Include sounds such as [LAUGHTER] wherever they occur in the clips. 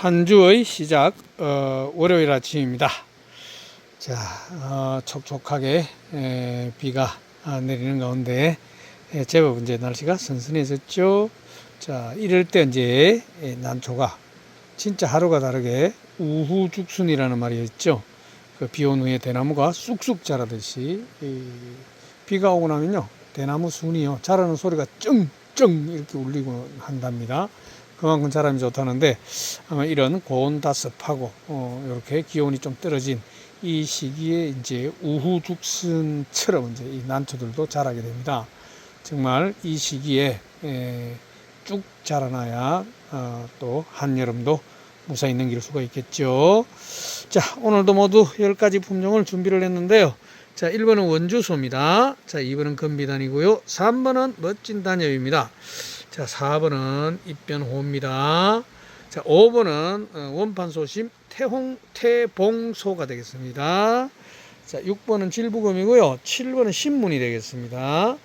한 주의 시작 어, 월요일 아침입니다. 자 어, 촉촉하게 에, 비가 아, 내리는 가운데 에, 제법 이제 날씨가 선선해졌죠. 자 이럴 때 이제 에, 난초가 진짜 하루가 다르게 우후죽순이라는 말이 있죠. 그 비온 후에 대나무가 쑥쑥 자라듯이 이, 비가 오고 나면요 대나무 순이요 자라는 소리가 쩡쩡 이렇게 울리고 한답니다. 그만큼 자람이 좋다는데 아마 이런 고온다습하고 어, 이렇게 기온이 좀 떨어진 이 시기에 이제 우후죽순처럼 이제 이 난초들도 자라게 됩니다. 정말 이 시기에 에, 쭉 자라나야 어, 또 한여름도 무사히 넘길 수가 있겠죠. 자, 오늘도 모두 10가지 품종을 준비를 했는데요. 자, 1번은 원주소입니다. 자, 2번은 금비단이고요. 3번은 멋진 단엽입니다. 자, 4번은 입변호입니다. 자, 5번은 어, 원판소심 태홍, 태봉소가 되겠습니다. 자, 6번은 질부금이고요. 7번은 신문이 되겠습니다.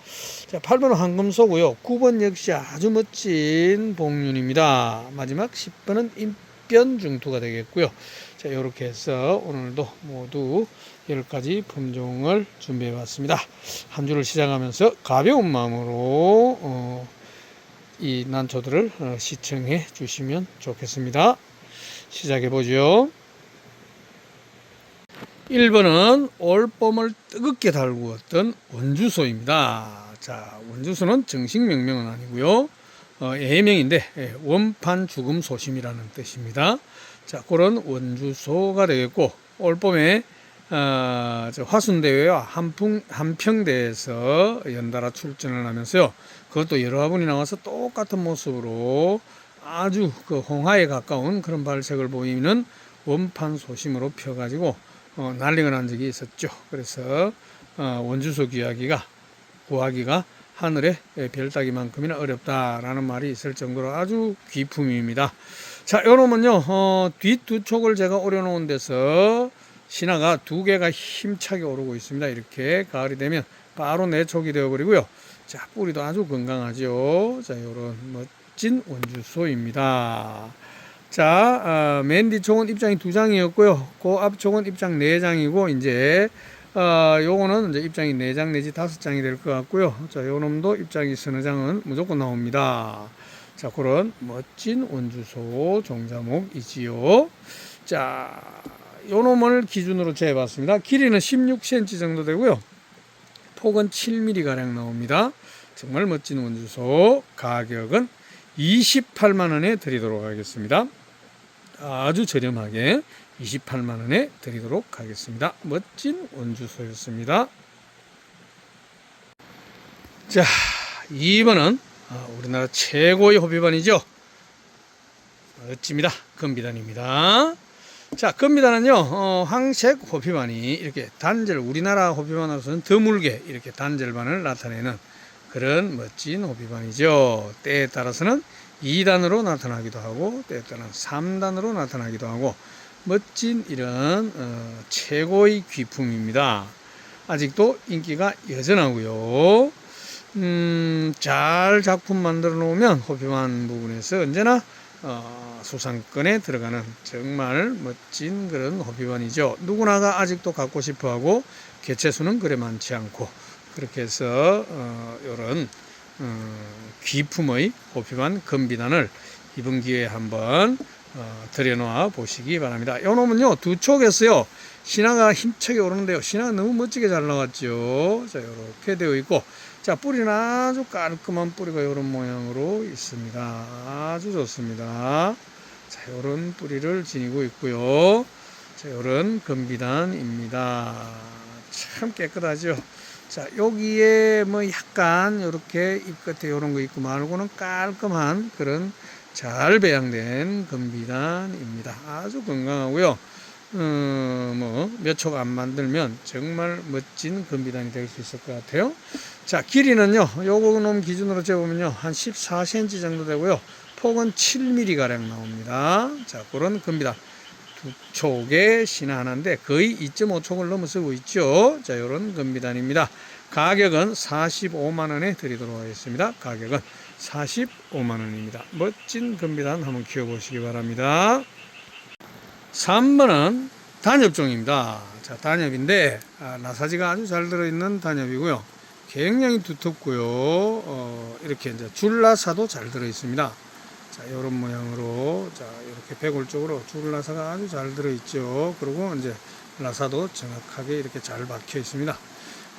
자, 8번은 황금소고요. 9번 역시 아주 멋진 복륜입니다. 마지막 10번은 입변 중투가 되겠고요. 자, 이렇게 해서 오늘도 모두 10가지 품종을 준비해 봤습니다. 한 주를 시작하면서 가벼운 마음으로 어, 이 난초들을 어, 시청해 주시면 좋겠습니다. 시작해 보죠. 1번은 올봄을 뜨겁게 달구었던 원주소입니다. 자, 원주소는 정식 명명은 아니고요. 어, 예명인데 예, 원판 죽음 소심이라는 뜻입니다. 자, 그런 원주소가 되겠고 올봄에 어, 저 화순대회와 한풍, 한평대에서 연달아 출전을 하면서요. 그것도 여러 화분이 나와서 똑같은 모습으로 아주 그 홍하에 가까운 그런 발색을 보이는 원판 소심으로 펴가지고 어, 난리가 난 적이 있었죠. 그래서 어, 원주소 귀하기가 구하기가 하늘의 별 따기만큼이나 어렵다라는 말이 있을 정도로 아주 귀품입니다. 자, 요놈은요, 어, 뒷두 촉을 제가 오려놓은 데서 신화가 두 개가 힘차게 오르고 있습니다. 이렇게 가을이 되면 바로 내촉이 되어버리고요. 자, 뿌리도 아주 건강하죠. 자, 요런 멋진 원주소입니다. 자, 어, 맨 뒤촉은 입장이 두 장이었고요. 그 앞촉은 입장 네 장이고, 이제, 어, 요거는 이제 입장이 네 장 내지 다섯 장이 될 것 같고요. 자, 요 놈도 입장이 서너 장은 무조건 나옵니다. 자, 그런 멋진 원주소 종자목이지요. 자, 요 놈을 기준으로 재봤습니다. 길이는 16cm 정도 되고요. 폭은 7mm 가량 나옵니다. 정말 멋진 원주소. 가격은 28만 원에 드리도록 하겠습니다. 아주 저렴하게 28만 원에 드리도록 하겠습니다. 멋진 원주소였습니다. 자, 2번은 우리나라 최고의 호비반이죠. 멋집니다. 금비단입니다. 자, 금비단은요, 어, 황색 호피반이 이렇게 단절, 우리나라 호피반으로서는 드물게 이렇게 단절반을 나타내는 그런 멋진 호피반이죠. 때에 따라서는 2단으로 나타나기도 하고, 때에 따라서는 3단으로 나타나기도 하고, 멋진 이런 어, 최고의 귀품입니다. 아직도 인기가 여전하고요. 음, 잘 작품 만들어 놓으면 호피반 부분에서 언제나 어, 수상권에 들어가는 정말 멋진 그런 호피반이죠. 누구나가 아직도 갖고 싶어 하고 개체 수는 그래 많지 않고 그렇게 해서 어, 이런 어, 귀품의 호피반 금비단을 이번 기회에 한번 어, 들여놓아 보시기 바랍니다. 이 놈은요 두 촉에서요 신화가 힘차게 오르는데요 신화가 너무 멋지게 잘 나왔죠. 자 이렇게 되어 있고 자 뿌리는 아주 깔끔한 뿌리가 이런 모양으로 있습니다. 아주 좋습니다. 자 이런 뿌리를 지니고 있고요. 자 이런 금비단입니다. 참 깨끗하죠. 자 여기에 뭐 약간 이렇게 잎 끝에 이런 거 있고 말고는 깔끔한 그런 잘 배양된 금비단입니다. 아주 건강하고요. 어, 뭐몇 촉안 만들면 정말 멋진 금비단이 될 수 있을 것 같아요. 자 길이는요. 요거 놈 기준으로 재보면요. 한 14cm 정도 되고요. 폭은 7mm 가량 나옵니다. 자 그런 금비단. 두 촉에 신화 하나인데 거의 2.5촉을 넘어서고 있죠. 자 요런 금비단입니다. 가격은 45만 원에 드리도록 하겠습니다. 가격은 45만 원입니다. 멋진 금비단 한번 키워보시기 바랍니다. 3번은 단엽종입니다. 자, 단엽인데 아, 나사지가 아주 잘 들어있는 단엽이고요. 굉장히 두텁고요. 어, 이렇게 이제 줄나사도 잘 들어있습니다. 자, 이런 모양으로 자, 이렇게 배골 쪽으로 줄나사가 아주 잘 들어있죠. 그리고 이제 나사도 정확하게 이렇게 잘 박혀 있습니다.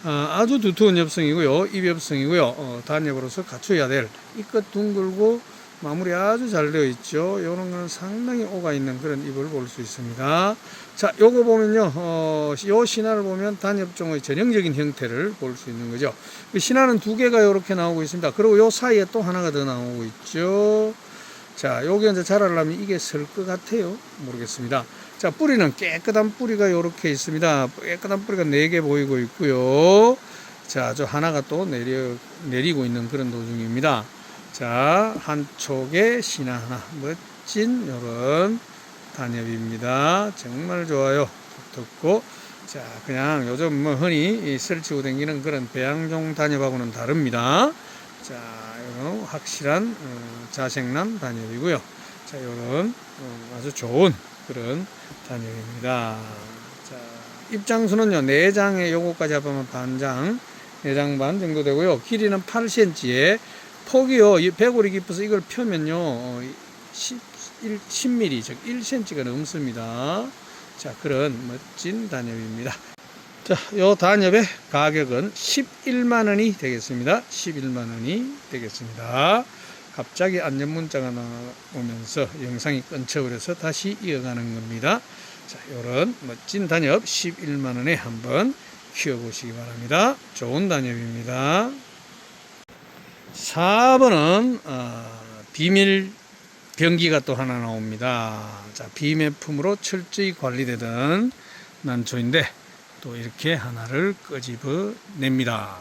아, 아주 두터운 엽성이고요. 입엽성이고요. 어, 단엽으로서 갖춰야 될 이끝 둥글고 마무리 아주 잘 되어 있죠. 이런 거는 상당히 오가 있는 그런 잎을 볼 수 있습니다. 자, 요거 보면요. 어, 요 신화를 보면 단엽종의 전형적인 형태를 볼 수 있는 거죠. 그 신화는 두 개가 이렇게 나오고 있습니다. 그리고 요 사이에 또 하나가 더 나오고 있죠. 자, 요게 이제 자라려면 이게 설 것 같아요. 모르겠습니다. 자, 뿌리는 깨끗한 뿌리가 이렇게 있습니다. 깨끗한 뿌리가 네 개 보이고 있고요. 자, 저 하나가 또 내려, 내리고 있는 그런 도중입니다. 자, 한쪽에 신화 하나. 멋진 요런 단엽입니다. 정말 좋아요. 두껍고. 자, 그냥 요즘 뭐 흔히 이 설치고 다니는 그런 배양종 단엽하고는 다릅니다. 자, 이런 확실한 어, 자생난 단엽이고요. 자, 이런 어, 아주 좋은 그런 단엽입니다. 자, 입장수는요, 4장에 요거까지 합하면 반장, 4장 반 정도 되고요. 길이는 8cm에 폭이요, 이 배골이 깊어서 이걸 펴면요, 어, 10, 1, 10mm, 즉 1cm가 넘습니다. 자, 그런 멋진 단엽입니다. 자, 요 단엽의 가격은 11만 원이 되겠습니다. 11만 원이 되겠습니다. 갑자기 안전 문자가 나오면서 영상이 끊쳐버려서 다시 이어가는 겁니다. 자, 요런 멋진 단엽 11만 원에 한번 키워보시기 바랍니다. 좋은 단엽입니다. 4번은 어, 비밀 병기가 또 하나 나옵니다. 자, 비매품으로 철저히 관리되던 난초인데 또 이렇게 하나를 끄집어 냅니다.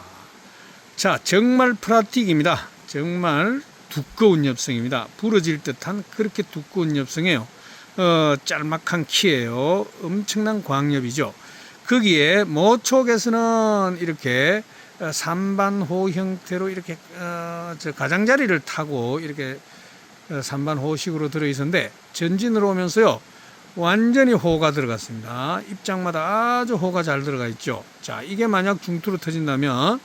자, 정말 프라틱입니다. 정말 두꺼운 엽성입니다. 부러질 듯한 그렇게 두꺼운 엽성이에요. 어, 짤막한 키예요. 엄청난 광엽이죠. 거기에 모촉에서는 이렇게 어, 삼반호 형태로 이렇게 어, 저 가장자리를 타고 이렇게 어, 삼반호식으로 들어 있었는데 전진으로 오면서요 완전히 호가 들어갔습니다. 입장마다 아주 호가 잘 들어가 있죠. 자 이게 만약 중투로 터진다면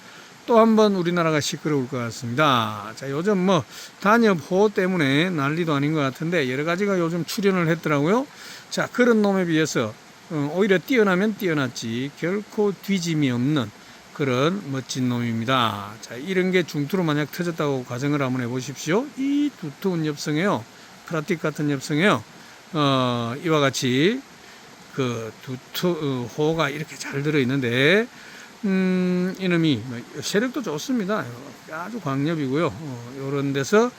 또 한번 우리나라가 시끄러울 것 같습니다. 자 요즘 뭐 단엽호 때문에 난리도 아닌 것 같은데 여러 가지가 요즘 출연을 했더라고요. 자 그런 놈에 비해서 어, 오히려 뛰어나면 뛰어났지 결코 뒤짐이 없는 그런 멋진 놈입니다. 자, 이런 게 중투로 만약 터졌다고 가정을 한번 해보십시오. 이 두터운 엽성이에요. 프라틱 같은 엽성이에요. 어, 이와 같이 그 두터, 어, 호가 이렇게 잘 들어있는데, 음, 이놈이 뭐 세력도 좋습니다. 아주 광엽이고요. 어, 요런 데서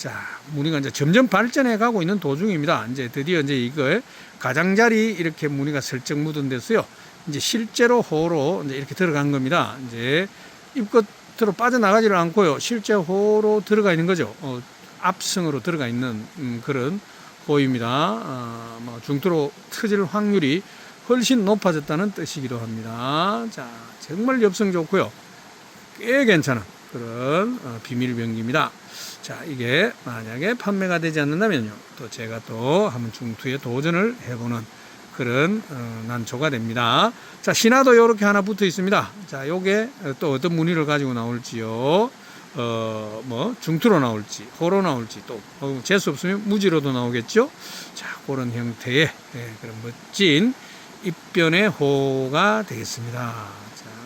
자, 무늬가 이제 점점 발전해 가고 있는 도중입니다. 이제 드디어 이제 이걸 가장자리 이렇게 무늬가 슬쩍 묻은 데서요. 이제 실제로 호로 이제 이렇게 들어간 겁니다. 이제 입끝으로 빠져나가지를 않고요. 실제 호로 들어가 있는 거죠. 어, 앞성으로 들어가 있는 음, 그런 호입니다. 어, 뭐 중투로 터질 확률이 훨씬 높아졌다는 뜻이기도 합니다. 자, 정말 엽성 좋고요. 꽤 괜찮은 그런 어, 비밀 병기입니다. 자, 이게 만약에 판매가 되지 않는다면요. 또 제가 또 한번 중투에 도전을 해보는 그런 어, 난초가 됩니다. 자, 신화도 이렇게 하나 붙어 있습니다. 자, 요게 또 어떤 무늬를 가지고 나올지요. 어, 뭐, 중투로 나올지, 호로 나올지, 또, 어, 재수 없으면 무지로도 나오겠죠. 자, 그런 형태의 예, 그런 멋진 입변의 호가 되겠습니다.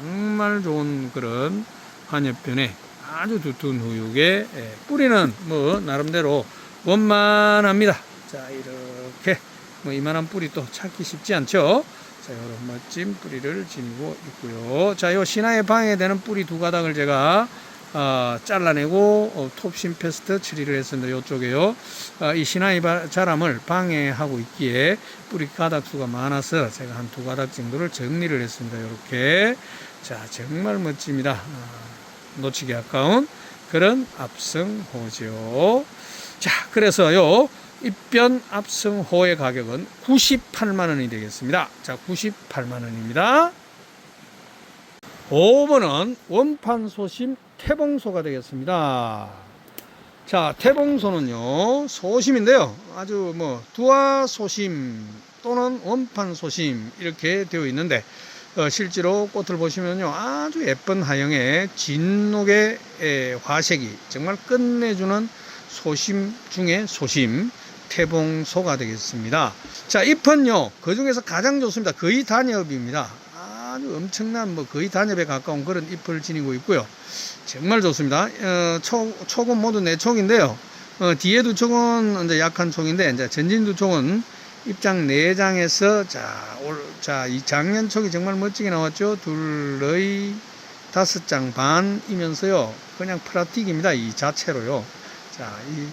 정말 좋은 그런 한엽변의 아주 두터운 후육에 예, 뿌리는 뭐, 나름대로 원만합니다. 자, 이렇게 뭐 이만한 뿌리 또 찾기 쉽지 않죠. 자, 이런 멋진 뿌리를 지니고 있고요. 자, 요 신화에 방해되는 뿌리 두 가닥을 제가 어, 잘라내고 어, 톱신 페스트 처리를 했습니다. 이쪽에요. 어, 이 신화의 바- 자람을 방해하고 있기에 뿌리 가닥 수가 많아서 제가 한 두 가닥 정도를 정리를 했습니다. 이렇게 자 정말 멋집니다. 어, 놓치기 아까운 그런 압성호죠. 자 그래서요. 입변 압성호의 가격은 98만 원이 되겠습니다. 자, 98만 원입니다. 5번은 원판 소심 태봉소가 되겠습니다. 자, 태봉소는요, 소심인데요. 아주 뭐, 두화 소심 또는 원판 소심 이렇게 되어 있는데, 어, 실제로 꽃을 보시면요, 아주 예쁜 하영의 진녹의 에, 화색이 정말 끝내주는 소심 중에 소심, 태봉소가 되겠습니다. 자, 잎은요, 그 중에서 가장 좋습니다. 거의 단엽입니다. 아주 엄청난 뭐 거의 단엽에 가까운 그런 잎을 지니고 있고요. 정말 좋습니다. 어, 초, 촉은 모두 네 촉인데요. 어, 뒤에 두 촉은 이제 약한 촉인데, 이제 전진 두 촉은 입장 네 장에서 자, 올, 자, 이 작년 촉이 정말 멋지게 나왔죠. 둘의 다섯 장 반이면서요. 그냥 프라틱입니다. 이 자체로요. 자, 이,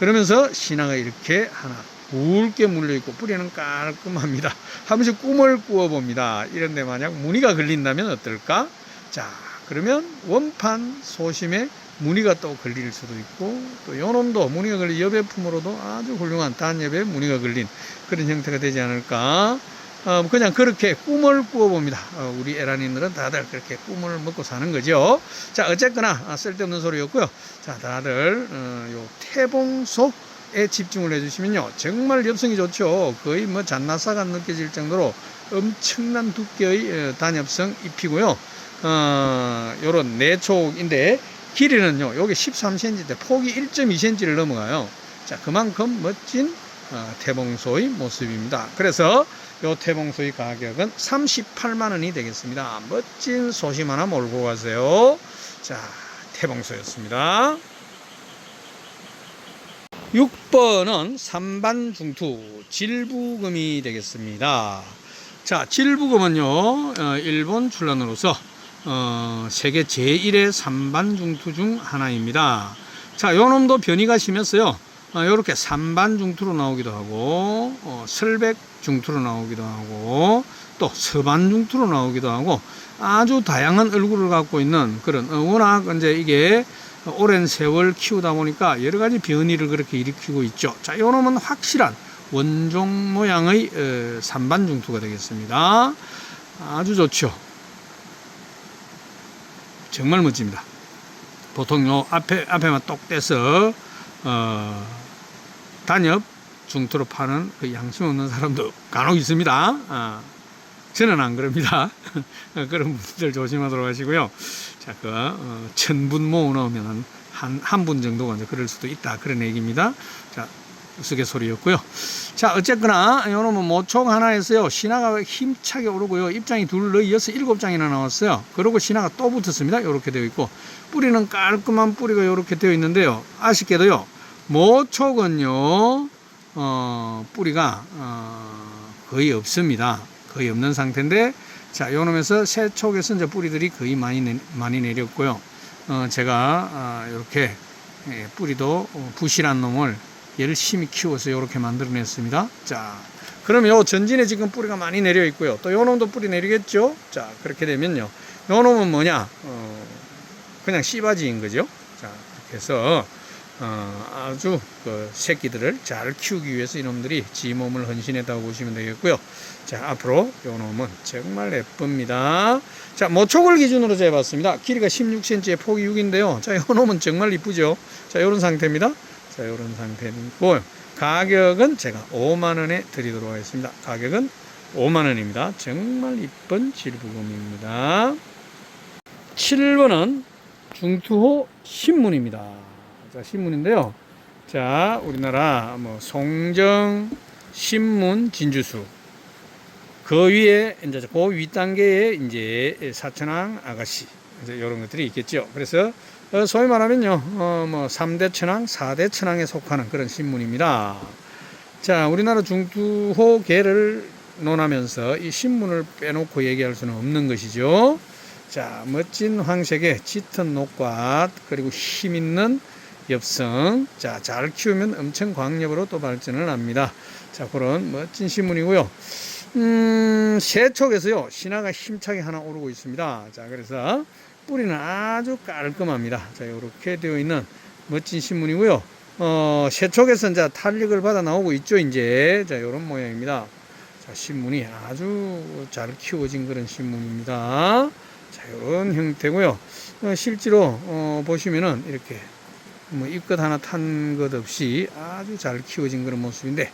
그러면서 신화가 이렇게 하나 굵게 물려 있고 뿌리는 깔끔합니다. 한 번씩 꿈을 꾸어 봅니다. 이런데 만약 무늬가 걸린다면 어떨까? 자, 그러면 원판 소심에 무늬가 또 걸릴 수도 있고 또 요놈도 무늬가 걸린 여배품으로도 아주 훌륭한 단엽에 무늬가 걸린 그런 형태가 되지 않을까? 어, 그냥 그렇게 꿈을 꾸어봅니다. 어, 우리 에란인들은 다들 그렇게 꿈을 먹고 사는 거죠. 자, 어쨌거나 아, 쓸데없는 소리였고요. 자, 다들 어, 요 태봉소 에 집중을 해주시면요, 정말 엽성이 좋죠. 거의 뭐 잔나사가 느껴질 정도로 엄청난 두께의 어, 단엽성 잎이고요. 어, 요런 내촉인데 길이는요, 요게 13cm인데 폭이 1.2cm를 넘어가요. 자, 그만큼 멋진 어, 태봉소의 모습입니다. 그래서 요 태봉소의 가격은 38만 원이 되겠습니다. 멋진 소심 하나 몰고 가세요. 자, 태봉소였습니다. 6번은 삼반 중투 질부금이 되겠습니다. 자, 질부금은요, 어, 일본 출란으로서 어, 세계 제1의 삼반 중투 중 하나입니다. 자, 요 놈도 변이가 심했어요. 어, 요렇게 삼반중투로 나오기도 하고, 어, 설백중투로 나오기도 하고, 또 서반 중투로 나오기도 하고, 아주 다양한 얼굴을 갖고 있는 그런, 어, 워낙 이제 이게 오랜 세월 키우다 보니까 여러 가지 변이를 그렇게 일으키고 있죠. 자, 요 놈은 확실한 원종 모양의 어, 삼반중투가 되겠습니다. 아주 좋죠. 정말 멋집니다. 보통 요 앞에 앞에만 똑 떼서 어, 단엽 중투로 파는 그 양심 없는 사람도 간혹 있습니다. 아, 저는 안 그럽니다. [LAUGHS] 그런 분들 조심하도록 하시고요. 자, 그 어, 천분 모아 놓으면 한 한 분 정도가 이제 그럴 수도 있다 그런 얘기입니다. 자, 우스갯소리였고요. 자, 어쨌거나 요놈은 모촉 하나에서요. 신화가 힘차게 오르고요. 입장이 둘, 너 여섯, 일곱 장이나 나왔어요. 그리고 신화가 또 붙었습니다. 이렇게 되어 있고 뿌리는 깔끔한 뿌리가 이렇게 되어 있는데요. 아쉽게도요. 모촉은요. 어, 뿌리가 어, 거의 없습니다. 거의 없는 상태인데 자, 요놈에서 새 촉에서 이제 뿌리들이 거의 많이 내, 많이 내렸고요. 어, 제가 아, 이렇게 예, 뿌리도 어, 부실한 놈을 열심히 키워서 이렇게 만들어냈습니다. 자, 그러면 요 전진에 지금 뿌리가 많이 내려 있고요. 또 요 놈도 뿌리 내리겠죠? 자, 그렇게 되면요. 요 놈은 뭐냐? 어, 그냥 씨바지인 거죠. 자, 그렇게 해서 어, 아주 그 새끼들을 잘 키우기 위해서 이놈들이 지 몸을 헌신했다고 보시면 되겠고요. 자, 앞으로 요 놈은 정말 예쁩니다. 자, 모촉을 기준으로 재봤습니다. 길이가 16cm에 폭이 6인데요. 자, 요 놈은 정말 이쁘죠? 자, 요런 상태입니다. 자, 요런 상태이고 가격은 제가 5만 원에 드리도록 하겠습니다. 가격은 5만 원입니다. 정말 이쁜 질부금입니다. 7번은 중투호 신문입니다. 자, 신문인데요. 자, 우리나라 뭐 송정 신문 진주수 그 위에 이제 그 윗단계에 이제 사천왕 아가씨 이제 이런 것들이 있겠죠. 그래서 어, 소위 말하면요, 어, 뭐 3대 천왕, 4대 천왕에 속하는 그런 신문입니다. 자, 우리나라 중투호계를 논하면서 이 신문을 빼놓고 얘기할 수는 없는 것이죠. 자, 멋진 황색의 짙은 녹과 그리고 힘 있는 엽성. 자, 잘 키우면 엄청 광엽으로 또 발전을 합니다. 자, 그런 멋진 신문이고요. 음, 세촉에서요, 신화가 힘차게 하나 오르고 있습니다. 자, 그래서 뿌리는 아주 깔끔합니다. 자, 이렇게 되어 있는 멋진 신문이고요. 어, 세촉에서 이제 탄력을 받아 나오고 있죠, 이제. 자, 이런 모양입니다. 자, 신문이 아주 잘 키워진 그런 신문입니다. 자, 이런 형태고요. 어, 실제로 어, 보시면은 이렇게 뭐 잎끝 하나 탄 것 없이 아주 잘 키워진 그런 모습인데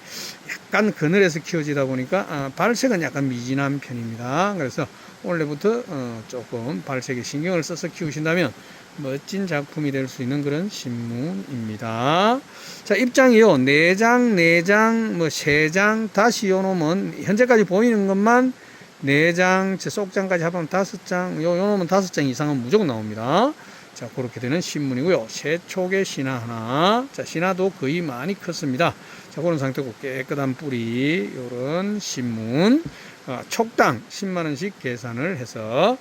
약간 그늘에서 키워지다 보니까 아, 발색은 약간 미진한 편입니다. 그래서 원래부터 어, 조금 발색에 신경을 써서 키우신다면 멋진 작품이 될 수 있는 그런 신문입니다. 자, 입장이요. 네장네장뭐 세장 다시 요 놈은 현재까지 보이는 것만 네장제 속장까지 합하면 다섯 장, 요, 요 놈은 다섯 장 이상은 무조건 나옵니다. 자, 그렇게 되는 신문이고요. 세촉의 신화 하나. 자, 신화도 거의 많이 컸습니다. 자, 그런 상태고 깨끗한 뿌리, 요런 신문. 어, 촉당 10만원씩 계산을 해서,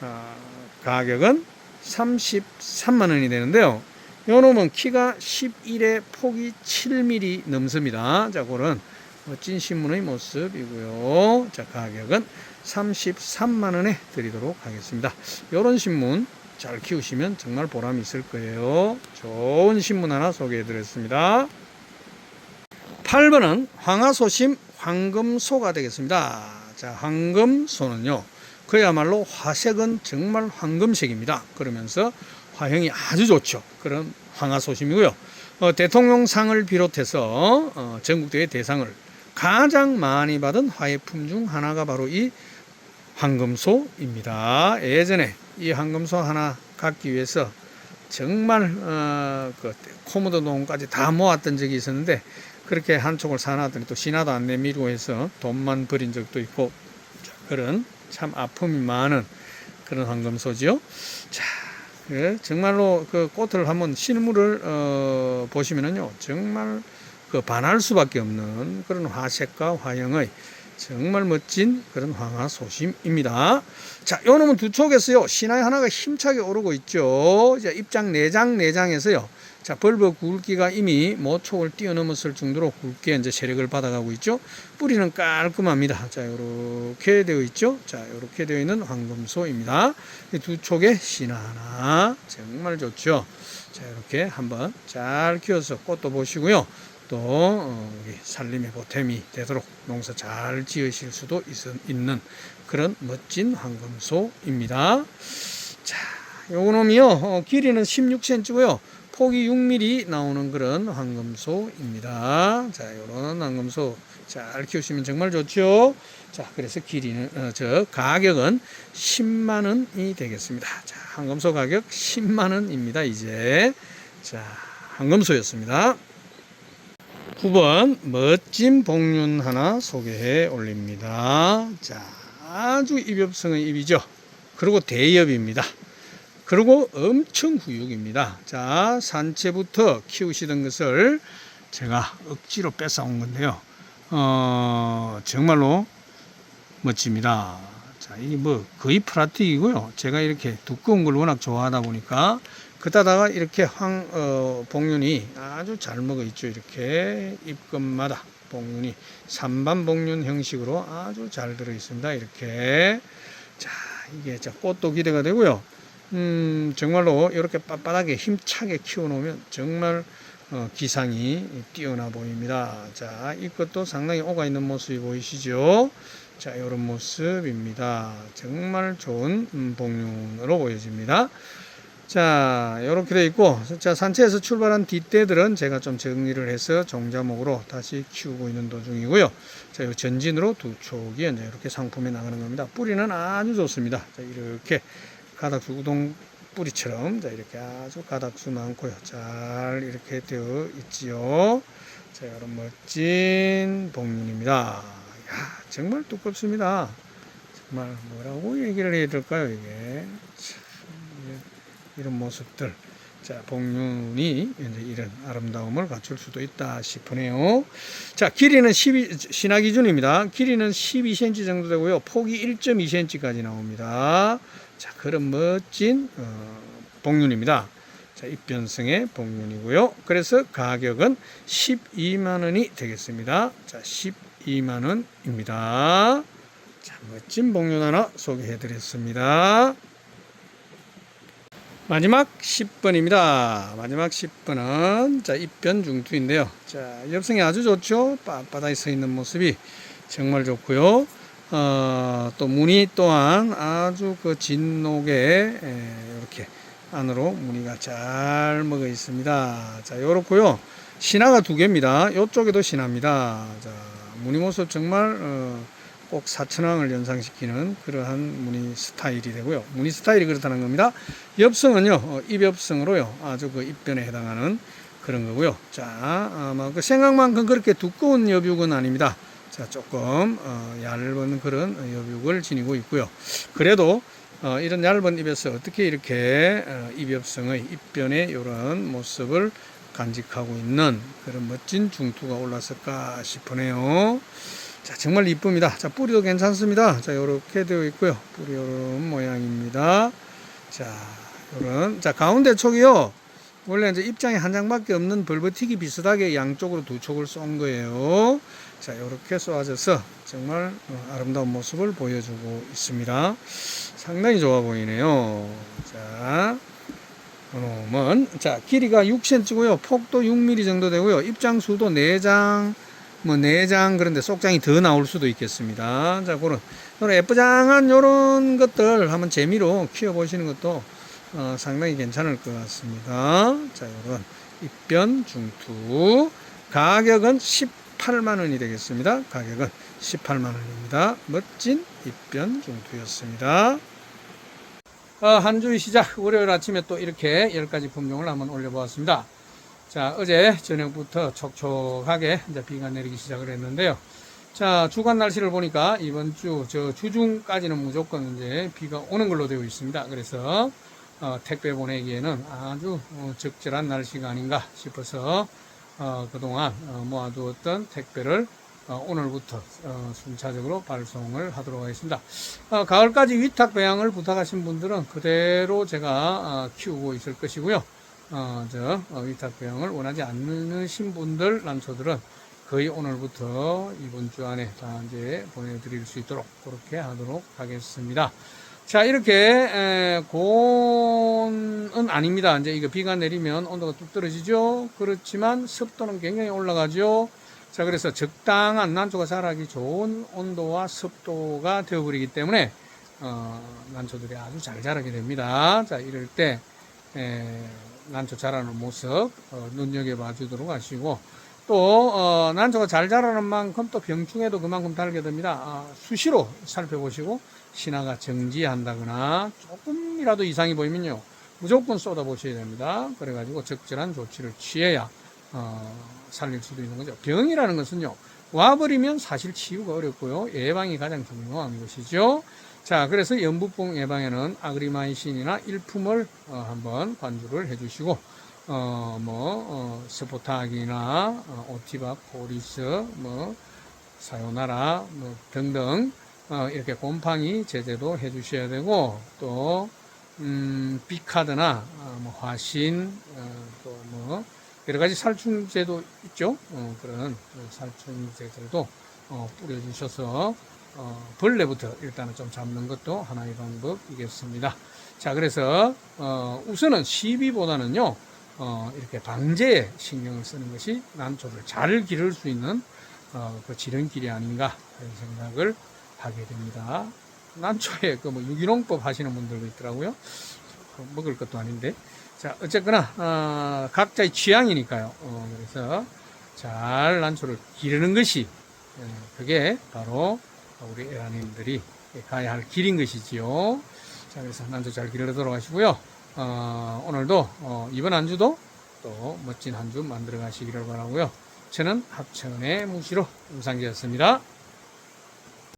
어, 가격은 33만원이 되는데요. 요 놈은 키가 11에 폭이 7mm 넘습니다. 자, 그런 멋진 신문의 모습이고요. 자, 가격은 33만원에 드리도록 하겠습니다. 요런 신문 잘 키우시면 정말 보람이 있을 거예요. 좋은 신문 하나 소개해 드렸습니다. 8번은 황화소심 황금소가 되겠습니다. 자, 황금소는요. 그야말로 화색은 정말 황금색입니다. 그러면서 화형이 아주 좋죠. 그런 황화소심이고요. 어, 대통령상을 비롯해서 어, 전국대회 대상을 가장 많이 받은 화해품 중 하나가 바로 이 황금소입니다. 예전에 이 황금소 하나 갖기 위해서 정말 어, 그 코모도 농까지 다 모았던 적이 있었는데 그렇게 한쪽을 사놨더니 또 신화도 안 내밀고 해서 돈만 버린 적도 있고 자, 그런 참 아픔이 많은 그런 황금소지요. 자, 그 정말로 그 꽃을 한번 실물을 어, 보시면은요 정말 그 반할 수밖에 없는 그런 화색과 화형의 정말 멋진 그런 황화 소심입니다. 자, 요 놈은 두 촉에서요, 신화의 하나가 힘차게 오르고 있죠. 자, 입장 내장 내장에서요, 자, 벌버 굵기가 이미 모촉을 뛰어넘었을 정도로 굵게 이제 세력을 받아가고 있죠. 뿌리는 깔끔합니다. 자, 요렇게 되어 있죠. 자, 요렇게 되어 있는 황금소입니다. 이두 촉의 신화 하나. 정말 좋죠. 자, 이렇게 한번 잘 키워서 꽃도 보시고요. 또 어, 우리 살림의 보탬이 되도록 농사 잘 지으실 수도 있, 는 그런 멋진 황금소입니다. 자, 요놈이요 어, 길이는 16cm고요. 폭이 6mm 나오는 그런 황금소입니다. 자, 요런 황금소 잘 키우시면 정말 좋죠. 자, 그래서 길이는 어, 저 가격은 10만 원이 되겠습니다. 자, 황금소 가격 10만 원입니다. 이제 자, 황금소였습니다. 9번 멋진 복륜 하나 소개해 올립니다. 자, 아주 입엽성의 입이죠. 그리고 대엽입니다. 그리고 엄청 후육입니다. 자, 산채부터 키우시던 것을 제가 억지로 뺏어온 건데요. 어, 정말로 멋집니다. 자, 이게 뭐 거의 플라틱이고요. 제가 이렇게 두꺼운 걸 워낙 좋아하다 보니까 그다다가 이렇게 황 어, 복륜이 아주 잘 먹어 있죠. 이렇게 입금마다 복륜이 삼반 복륜 형식으로 아주 잘 들어 있습니다. 이렇게 자 이게 자 꽃도 기대가 되고요. 음 정말로 이렇게 빳빳하게 힘차게 키워놓으면 정말 어, 기상이 뛰어나 보입니다. 자, 이 것도 상당히 오가 있는 모습이 보이시죠? 자, 이런 모습입니다. 정말 좋은 음, 복륜으로 보여집니다. 자, 이렇게 되어 있고, 자, 산채에서 출발한 뒷대들은 제가 좀 정리를 해서 종자목으로 다시 키우고 있는 도중이고요. 자, 이 전진으로 두 촉이 이렇게 상품에 나가는 겁니다. 뿌리는 아주 좋습니다. 자, 이렇게 가닥수 우동 뿌리처럼, 자, 이렇게 아주 가닥수 많고요. 잘 이렇게 되어 있지요. 자, 이런 멋진 복륜입니다. 야, 정말 두껍습니다. 정말 뭐라고 얘기를 해야 될까요, 이게. 이런 모습들. 자, 복륜이 이제 이런 아름다움을 갖출 수도 있다 싶으네요. 자, 길이는 12, 신화 기준입니다. 길이는 12cm 정도 되고요. 폭이 1.2cm까지 나옵니다. 자, 그런 멋진, 어, 복륜입니다. 자, 입변성의 복륜이고요. 그래서 가격은 12만원이 되겠습니다. 자, 12만원입니다. 자, 멋진 복륜 하나 소개해 드렸습니다. 마지막 10번입니다. 마지막 10번은 자 입변 중투인데요. 자 엽성이 아주 좋죠. 빳빳하게 서 있는 모습이 정말 좋고요. 어, 또 무늬 또한 아주 그 진녹에 에, 이렇게 안으로 무늬가 잘 먹어 있습니다. 자, 요렇고요. 신화가 두 개입니다. 요쪽에도 신화입니다. 자, 무늬 모습 정말 어, 꼭 사천왕을 연상시키는 그러한 무늬 스타일이 되고요. 무늬 스타일이 그렇다는 겁니다. 엽성은요, 어, 입엽성으로요, 아주 그 입변에 해당하는 그런 거고요. 자, 아마 그 생각만큼 그렇게 두꺼운 여육은 아닙니다. 자, 조금 어, 얇은 그런 여육을 지니고 있고요. 그래도 어, 이런 얇은 입에서 어떻게 이렇게 어, 입엽성의 입변의 이런 모습을 간직하고 있는 그런 멋진 중투가 올랐을까 싶으네요. 자, 정말 이쁩니다. 자, 뿌리도 괜찮습니다. 자, 이렇게 되어 있고요. 뿌리 이런 모양입니다. 자, 요런 자, 가운데 촉이요. 원래 이제 입장이 한 장밖에 없는 벌버티기 비슷하게 양쪽으로 두 촉을 쏜 거예요. 자, 이렇게 쏘아져서 정말 어, 아름다운 모습을 보여주고 있습니다. 상당히 좋아 보이네요. 자, 이놈은 자 길이가 6cm고요. 폭도 6mm 정도 되고요. 입장 수도 4장, 뭐 4장 그런데 속장이 더 나올 수도 있겠습니다. 자, 그런 그런 예쁘장한 요런 것들 한번 재미로 키워 보시는 것도 어, 상당히 괜찮을 것 같습니다. 자, 요런 입변 중투 가격은 18만 원이 되겠습니다. 가격은 18만 원입니다. 멋진 입변 중투였습니다. 어, 한 주의 시작 월요일 아침에 또 이렇게 10가지 품종을 한번 올려보았습니다. 자, 어제 저녁부터 촉촉하게 이제 비가 내리기 시작을 했는데요. 자, 주간 날씨를 보니까 이번 주, 저 주중까지는 무조건 이제 비가 오는 걸로 되어 있습니다. 그래서, 어, 택배 보내기에는 아주 어, 적절한 날씨가 아닌가 싶어서, 어, 그동안 어, 모아두었던 택배를 어, 오늘부터 어, 순차적으로 발송을 하도록 하겠습니다. 어, 가을까지 위탁 배양을 부탁하신 분들은 그대로 제가 어, 키우고 있을 것이고요. 어, 저 어, 위탁 배양을 원하지 않으신 분들 난초들은 거의 오늘부터 이번 주 안에 다 이제 보내드릴 수 있도록 그렇게 하도록 하겠습니다. 자 이렇게 에, 고온은 아닙니다. 이제 이거 비가 내리면 온도가 뚝 떨어지죠. 그렇지만 습도는 굉장히 올라가죠. 자 그래서 적당한 난초가 자라기 좋은 온도와 습도가 되어버리기 때문에 어, 난초들이 아주 잘 자라게 됩니다. 자 이럴 때 에, 난초 자라는 모습 어, 눈여겨봐 주도록 하시고 또 어, 난초가 잘 자라는 만큼 또 병충해도 그만큼 달게 됩니다. 아, 수시로 살펴보시고 신화가 정지한다거나 조금이라도 이상이 보이면요 무조건 쏟아보셔야 됩니다. 그래가지고 적절한 조치를 취해야 어, 살릴 수도 있는 거죠. 병이라는 것은요 와버리면 사실 치유가 어렵고요 예방이 가장 중요한 것이죠. 자, 그래서 연부병 예방에는 아그리마이신이나 일품을 어, 한번 관주를 해주시고, 어, 뭐, 어, 스포탁이나 어, 오티박, 포리스, 뭐, 사요나라, 뭐, 등등, 어, 이렇게 곰팡이 제재도 해주셔야 되고, 또, 음, 비카드나, 어, 뭐, 화신, 어, 또 뭐, 여러 가지 살충제도 있죠. 어, 그런 살충제들도 어, 뿌려주셔서 어, 벌레부터 일단은 좀 잡는 것도 하나의 방법이겠습니다. 자, 그래서 어, 우선은 시비보다는요, 어, 이렇게 방제에 신경을 쓰는 것이 난초를 잘 기를 수 있는 어, 그 지름길이 아닌가 하는 생각을 하게 됩니다. 난초에 그 뭐 유기농법 하시는 분들도 있더라고요. 그 먹을 것도 아닌데. 자, 어쨌거나 어, 각자의 취향이니까요. 어, 그래서 잘 난초를 기르는 것이 어, 그게 바로 우리 에라님들이 가야 할 길인 것이지요. 자, 그래서 난초 잘 기르도록 하시고요. 어, 오늘도 어, 이번 한 주도 또 멋진 한 주 만들어 가시기를 바라고요. 저는 합천의 무시로 우상기였습니다.